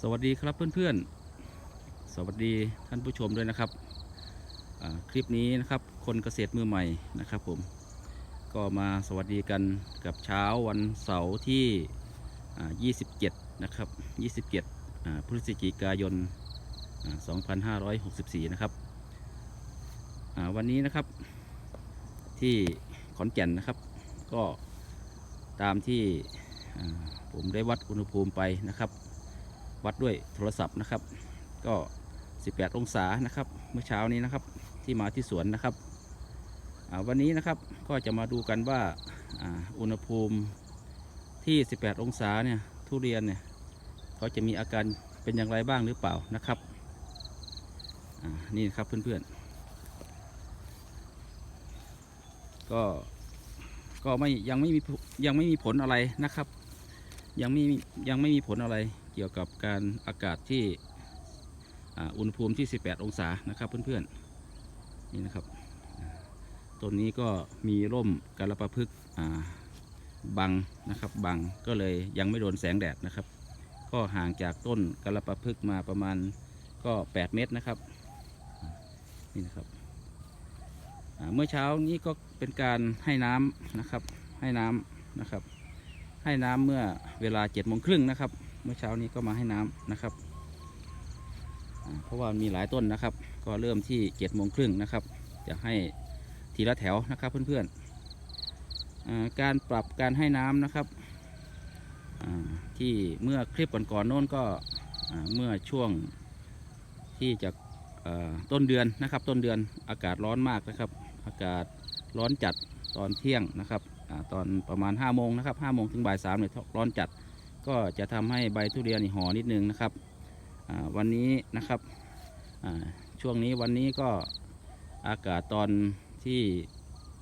สวัสดีครับเพื่อนๆ สวัสดีท่านผู้ชมด้วยนะครับ คลิปนี้นะครับคนเกษตรมือใหม่นะครับผม ก็มาสวัสดีกันกับเช้าวันเสาร์ที่ 27 นะครับ 27 พฤศจิกายน 2564 นะครับ วันนี้นะครับที่ขอนแก่นนะครับ ก็ตามที่ผมได้วัดอุณหภูมิไปนะครับ วัดด้วยโทรศัพท์นะครับ ก็ 18 องศานะครับ เมื่อเช้านี้นะครับที่มาที่สวนนะครับวันนี้นะครับก็จะมาดูกันว่าอุณหภูมิที่ 18 องศาเนี่ยทุเรียนเนี่ยเขาจะมีอาการเป็นอย่างไรบ้างหรือเปล่านะครับนี่นครับเพื่อนๆ ก็ก็ไม่ยังไม่มียังไม่มีผลอะไรนะครับ ยังไม่มียังไม่มีผลอะไร เกี่ยวกับการอากาศที่ออุณหภูมิที่ 18 องศานะครับเพื่อนๆนี่นะครับต้นนี้ก็มีร่มกาลประพึกษ์บังนะครับบังก็เลยยังไม่โดนแสงแดดนะครับ ก็ห่างจากต้นกาลประพึกษ์มาประมาณก็ 8 เมตรนะครับนี่นะครับเมื่อเช้านี้ก็เป็นการให้น้ำนะครับให้น้ำนะครับ ให้น้ำเมื่อเวลาเจ็ดโมงครึ่งนะครับ มื่อเช้านี้ก็มาให้น้ำนะครับ เพราะว่ามีหลายต้นนะครับ ก็เริ่มที่เจ็ดโมงครึ่งนะครับจะให้ทีละแถวนะครับเพื่อนๆการปรับการให้น้ำนะครับที่เมื่อคลิปก่อนๆโน้นก็เมื่อช่วงที่จะต้นเดือนนะครับ ต้นเดือนอากาศร้อนมากนะครับ อากาศร้อนจัดตอนเที่ยงนะครับอตอนประมาณ5้าโมงนะครับห้าโมงถึงบ่ายสามเนี่ยร้อนจัด ก็จะทำให้ใบทุเรียนห่อนิดนึงนะครับวันนี้นะครับช่วงนี้วันนี้ก็อากาศตอนที่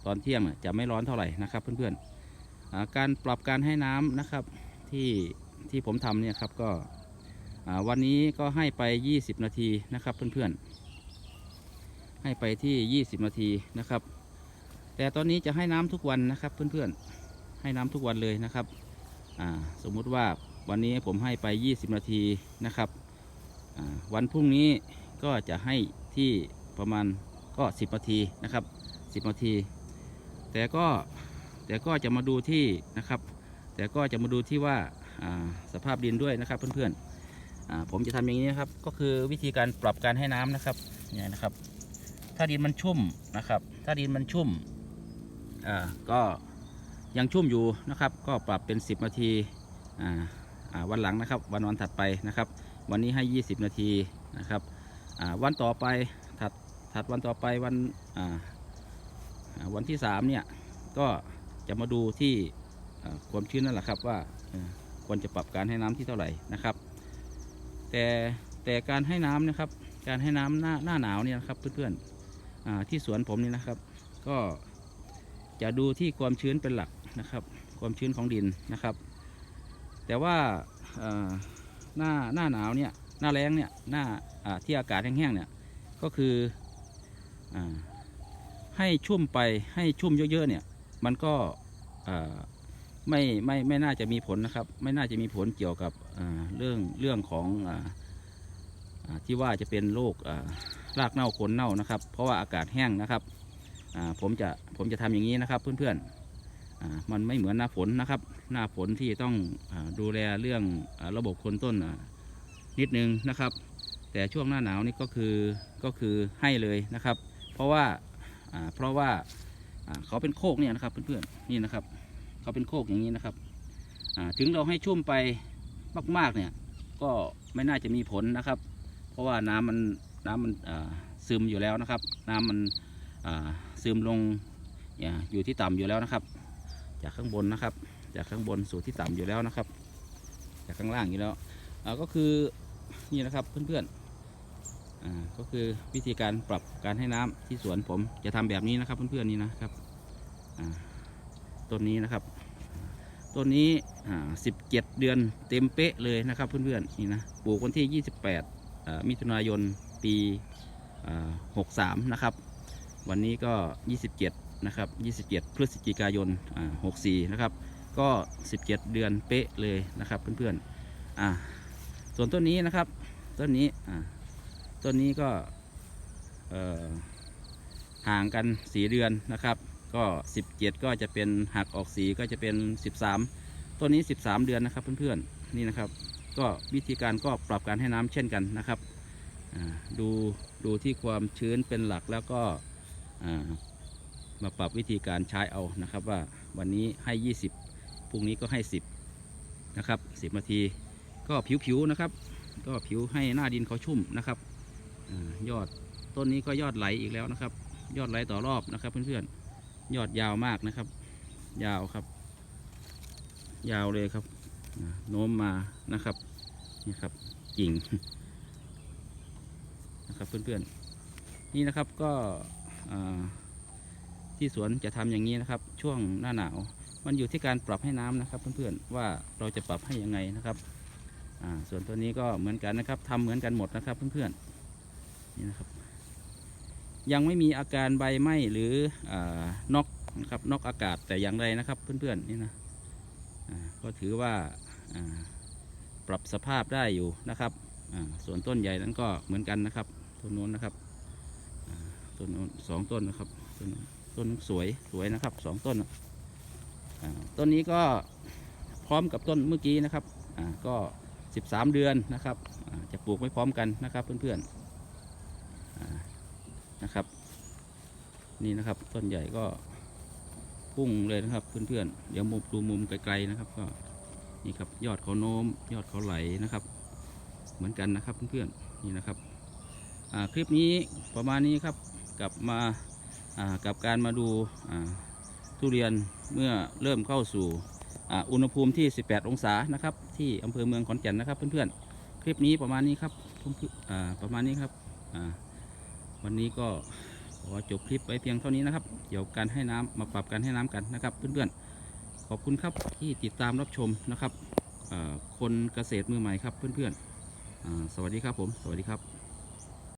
ตอนเที่ยงจะไม่ร้อนเท่าไหร่นะครับเพื่อนๆการปรับการให้น้ำนะครับที่ที่ผมทำเนี่ยครับก็วันนี้ก็ให้ไป 20 นาทีนะครับเพื่อนๆ ให้ไปที่ 20 นาทีนะครับ แต่ตอนนี้จะให้น้ำทุกวันนะครับเพื่อนๆให้น้ำทุกวันเลยนะครับ สมมุติว่าวันนี้ผมให้ไป 20 นาทีนะครับ วันพรุ่งนี้ก็จะให้ที่ประมาณก็ 10 นาทีนะครับ 10 นาที แต่ก็แต่ก็จะมาดูที่นะครับ แต่ก็จะมาดูที่ว่าสภาพดินด้วยนะครับเพื่อนๆผมจะทำอย่างนี้นะครับ ก็คือวิธีการปรับการให้น้ำนะครับเนี่ยนะครับ ถ้าดินมันชุ่มนะครับ ถ้าดินมันชุ่มก็ ยังชุ่มอยู่นะครับ ก็ปรับเป็น 10 นาทีวันหลังนะครับ วันวันถัดไปนะครับ วันนี้ให้ 20 นาทีนะครับวันต่อไปถัดถัดวันต่อไปวันวันที่3เนี่ยก็จะมาดูที่ความชื้นนั่นแหละครับว่าควรจะปรับการให้น้ำที่เท่าไหร่นะครับ แต่แต่การให้น้ำนะครับ การให้น้ำหน้าหน้าหนาวเนี่ยนะครับเพื่อนๆอ่าที่สวนผมนี่นะครับ ก็จะดูที่ความชื้นเป็นหลัก นะครับ ความชื้นของดินนะครับ แต่ว่าหน้าหน้าหนาวเนี่ยหน้าแล้งเนี่ยหน้าที่อากาศแห้งๆเนี่ยก็คืออให้ชุ่มไปให้ชุ่มเยอะๆเนี่ยมันก็อ่ไม่ไม่ไม่น่าจะมีผลนะครับ ไม่น่าจะมีผลเกี่ยวกับเรื่องเรื่องของอที่ว่าจะเป็นโรครากเน่าขนเน่านะครับ เพราะว่าอากาศแห้งนะครับผมจะผมจะทำอย่างนี้นะครับเพื่อนๆ มันไม่เหมือนหน้าฝนนะครับ หน้าฝนที่ต้องอดูแลเรื่องอระบบคนต้นนิดนึงนะครับ แต่ช่วงหน้าหนาวนี่ก็คือก็คือให้เลยนะครับ เพราะว่าเพราะว่าเขาเป็นโคกเนี่ยนะครับเพื่อนๆนี่นะครับ เขาเป็นโคกอย่างนี้นะครับถึงเราให้ชุ่มไปมากๆเนี่ยก็ไม่น่าจะมีผลนะครับ เพราะว่าน้ำมันน้ำมันซึมอยู่แล้วนะครับ น้ำมันซึมลงเนี่ยอยู่ที่ต่ำอยู่แล้วนะครับ จากข้างบนนะครับ จากข้างบนสู่ที่ต่ำอยู่แล้วนะครับ จากข้างล่างอยู่แล้วก็คือนี่นะครับเพื่อนๆก็คือวิธีการปรับการให้น้ำที่สวนผมจะทำแบบนี้นะครับเพื่อนๆนี่นะครับต้นนี้นะครับต้นนี้สิบเจ็ดเดือนเต็มเป๊ะเลยนะครับ เพื่อนๆนี่นะปลูกวันที่ 28 มิถุนายนปีอ่า63 นะครับ วันนี้ก็ 27 นะครับ 27 พฤศจิกายน64 นะครับ ก็ 17 เดือนเป๊ะเลยนะครับเพื่อนๆอ่าส่วนต้นนี้นะครับ ต้นนี้อ่าต้นนี้ก็ห่างกันสีเดือนนะครับ ก็ 17 ก็จะเป็นหักออกสีก็จะเป็น 13 ต้นนี้ 13 เดือนนะครับเพื่อนๆ นี่นะครับ ก็วิธีการก็ปรับการให้น้ำเช่นกันนะครับ ดูดูที่ความชื้นเป็นหลักแล้วก็ มาปรับวิธีการใช้เอานะครับว่าวันนี้ให้ 20พรุ่งนี้ก็ให้ 10นะครับ10นาที ก็ผิวๆนะครับ ก็ผิวให้หน้าดินเขาชุ่มนะครับอยอดต้นนี้ก็ยอดไหลอีกแล้วนะครับ ยอดไหลต่อรอบนะครับเพื่อนๆยอดยาวมากนะครับ ยาวครับ ยาวเลยครับโน้มมานะครับนี่ครับกิ่งนะครับเพื่อนๆนี่นะครับก็อ่า ที่สวนจะทำอย่างนี้นะครับ ช่วงหน้าหนาว มันอยู่ที่การปรับให้น้ำนะครับ เพื่อนๆว่าเราจะปรับให้ยังไงนะครับส่วนตัวนี้ก็เหมือนกันนะครับทำเหมือนกันหมดนะครับเพื่อนๆนี่นะครับ ยังไม่มีอาการใบไหม้หรืออนอกนะครับนอกอากาศแต่อย่างไรนะครับ เพื่อนๆนี่นะก็ถือว่าปรับสภาพได้อยู่นะครับส่วนต้นใหญ่นั้นก็เหมือนกันนะครับต้นโน้นนะครับต้นโน้นสองต้นนะครับต้นโน้น ต้นสวยสวยนะครับสองต้นต้นนี้ก็พร้อมกับต้นเมื่อกี้นะครับก็ 13 เดือนนะครับจะปลูกไม่พร้อมกันนะครับเพื่อนๆนะครับนี่นะครับต้นใหญ่ก็พุ่งเลยนะครับเพื่อนๆเดี๋ยวมุมดูมุมไกลๆนะครับก็นี่ครับยอดเขาโน้ม ยอดเขาไหลนะครับ เหมือนกันนะครับเพื่อนๆนี่นะครับคลิปนี้ประมาณนี้ครับกลับมา กับการมาดูทุเรียนเมื่อเริ่มเข้าสู่อุณหภูมิที่ 18 องศานะครับที่อำเภอเมืองขอนแก่นนะครับเพื่อนๆคลิปนี้ประมาณนี้ครับประมาณนี้ครับวันนี้ก็ขอจบคลิปไว้เพียงเท่านี้นะครับเกี่ยวกับการให้น้ำมาปรับการให้น้ำกันนะครับเพื่อนๆขอบคุณครับที่ติดตามรับชมนะครับคนเกษตรมือใหม่ครับเพื่อนๆอ่าสวัสดีครับผม สวัสดีครับ